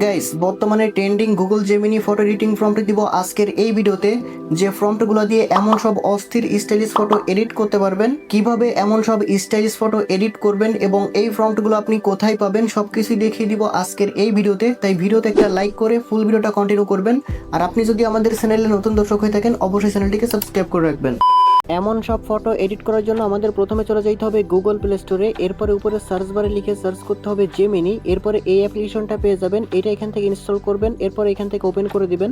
Guys বর্তমানে trending Google Gemini photo editing ফর্মটি দিব আজকের এই ভিডিওতে, যে ফর্মটগুলো দিয়ে এমন সব অস্থির স্টাইলিশ ফটো এডিট করতে পারবেন, কীভাবে এমন সব স্টাইলিশ ফটো এডিট করবেন এবং এই ফর্মটগুলো আপনি কোথায় পাবেন সব কিছুই দেখিয়ে দিব আজকের এই ভিডিওতে। তাই ভিডিওতে একটা লাইক করে ফুল ভিডিওটা কন্টিনিউ করবেন। আর আপনি যদি আমাদের চ্যানেলে নতুন দর্শক হয়ে থাকেন, অবশ্যই চ্যানেলটিকে সাবস্ক্রাইব করে রাখবেন। এমন সব ফটো এডিট করার জন্য আমাদের প্রথমে চলে যাইতে হবে গুগল প্লে স্টোরে এরপরে উপরে সার্চ বারে লিখে সার্চ করতে হবে জেমিনি এরপরে এই অ্যাপ্লিকেশনটা পেয়ে যাবেন, এটা এখান থেকে ইনস্টল করবেন, এরপর এখান থেকে ওপেন করে দিবেন।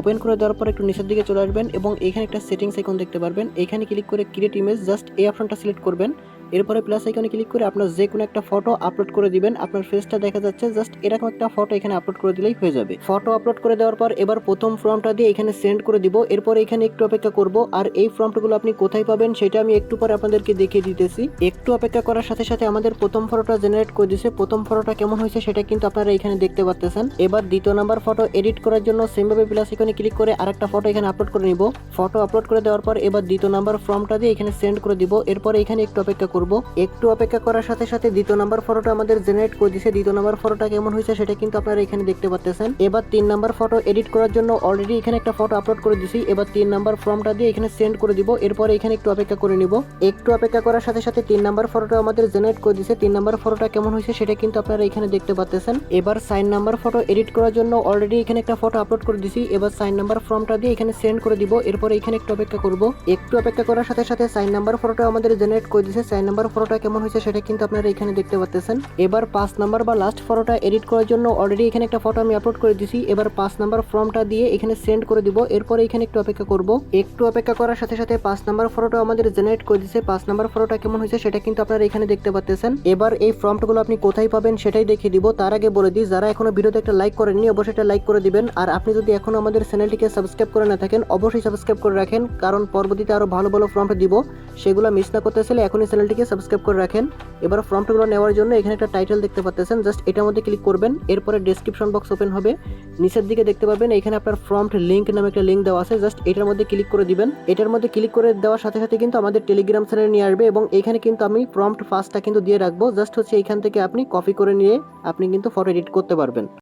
ওপেন করে দেওয়ার পর একটু নিচের দিকে চলে আসবেন এবং এখানে একটা সেটিংস আইকন দেখতে পারবেন। এখানে ক্লিক করে ক্রিয়েট ইমেজ জাস্ট এই অপশনটা সিলেক্ট করবেন। এরপরে প্লাস আইকনে ক্লিক করে আপনার যে কোনো একটা ফটো আপলোড করে দিবেন। আপনার ফেসটা দেখা যাচ্ছে জাস্ট এরকম একটা ফটো এখানে আপলোড করে দিলেই হয়ে যাবে। ফটো আপলোড করে দেওয়ার পর এবার প্রথম ফর্মটা দিয়ে এখানে সেন্ড করে দিব। এরপর এখানে একটু অপেক্ষা করব, আর এই ফর্মগুলো আপনি কোথায় পাবেন সেটা আমি একটু পরে আপনাদেরকে দেখিয়ে দিতেছি। একটু অপেক্ষা করার সাথে সাথে আমাদের প্রথম ফটোটা জেনারেট করে দিছে। প্রথম ফটোটা কেমন হয়েছে সেটা কিন্তু আপনারা এখানে দেখতে পাচ্ছেন এবার দ্বিতীয় নাম্বার ফটো এডিট করার জন্য সেমভাবে প্লাস আইকনে ক্লিক করে আরেকটা ফটো এখানে আপলোড করে নিব। ফটো আপলোড করে দেওয়ার পর এবার দ্বিতীয় নাম্বার ফর্মটা দিয়ে এখানে সেন্ড করে দিব। এরপরে এখানে একটু অপেক্ষা করব। একটু অপেক্ষা করার সাথে সাথে দ্বিতীয় নাম্বার ফটোটা আমাদের জেনারেট করে দিছে। দ্বিতীয় নাম্বার ফটোটা কেমন হয়েছে সেটা কিন্তু আপনারা এখানে দেখতে পাচ্ছেন এবার তিন নাম্বার ফটো এডিট করার জন্য অলরেডি এখানে একটা ফটো আপলোড করে দিছি। এবার তিন নাম্বার ফর্মটা দিয়ে এখানে সেন্ড করে দিব। এরপরে এখানে একটু অপেক্ষা করে নিব। একটু অপেক্ষা করার সাথে সাথে তিন নাম্বার ফটোটা আমাদের জেনারেট করে দিছে। তিন নাম্বার ফটোটা কেমন হয়েছে সেটা কিন্তু আপনারা এখানে দেখতে পাচ্ছেন এবার সাইন নাম্বার ফটো এডিট করার জন্য অলরেডি এখানে একটা ফটো আপলোড করে দিছি। এবার সাইন নাম্বার ফর্মটা দিয়ে এখানে সেন্ড করে দিব। এরপরে এখানে একটু অপেক্ষা করব। একটু অপেক্ষা করার সাথে সাথে সাইন নাম্বার ফটোটা আমাদের জেনারেট করে দিছে। সাইন নাম্বার ফটোটা কেমন হয়েছে সেটা কিন্তু আপনারা এখানে দেখতে পাচ্ছেন এবার পাঁচ নাম্বার বা লাস্ট ফটোটা এডিট করার জন্য অলরেডি এখানে একটা ফটো আমি আপলোড করে দিছি। এবার পাঁচ নাম্বার ফর্মটা দিয়ে এখানে সেন্ড করে দিব। এরপরে এখানে একটু অপেক্ষা করব। একটু অপেক্ষা করার সাথে সাথে পাঁচ নাম্বার ফটোটা আমাদের জেনারেট করে দিছে। পাঁচ নাম্বার ফটোটা কেমন হয়েছে সেটা কিন্তু আপনারা এখানে দেখতে পাচ্ছেন এবার এই ফর্মগুলো আপনি কোথায় পাবেন সেটাই দেখিয়ে দিব। তার আগে বলে দিই, যারা এখনও ভিডিওতে একটা লাইক করেননি, অবশ্যই একটা লাইক করে দিবেন। আর আপনি যদি এখনও আমাদের চ্যানেলটিকে সাবস্ক্রাইব করে না থাকেন, অবশ্যই সাবস্ক্রাইব করে রাখেন। কারণ পরবর্তীতে আরও ভালো ভালো ফর্ম দিব। সেগুলো মিস না করতে চাইলে এখনই চ্যানেলটিকে সাবস্ক্রাইব করে রাখেন। এবার ফর্মগুলো নেওয়ার জন্য এখানে একটা টাইটেল দেখতে পাচ্ছেন জাস্ট এটার মধ্যে ক্লিক করবেন, এরপরে ডেসক্রিপশন বক্স ওপেন হবে। নিচের দিকে দেখতে পাবেন, এখানে আপনার ফর্ম লিঙ্ক নামে একটা লিঙ্ক দেওয়া আছে। জাস্ট এটার মধ্যে ক্লিক করে দিবেন। এটার মধ্যে ক্লিক করে দেওয়ার সাথে সাথে কিন্তু আমাদের টেলিগ্রাম চ্যানেলে নিয়ে আসবে এবং এখানে কিন্তু আমি প্রম্পট ফার্স্টটা কিন্তু দিয়ে রাখব। জাস্ট হচ্ছে এখান থেকে আপনি কপি করে নিয়ে আপনি কিন্তু ফটো এডিট করতে পারবেন।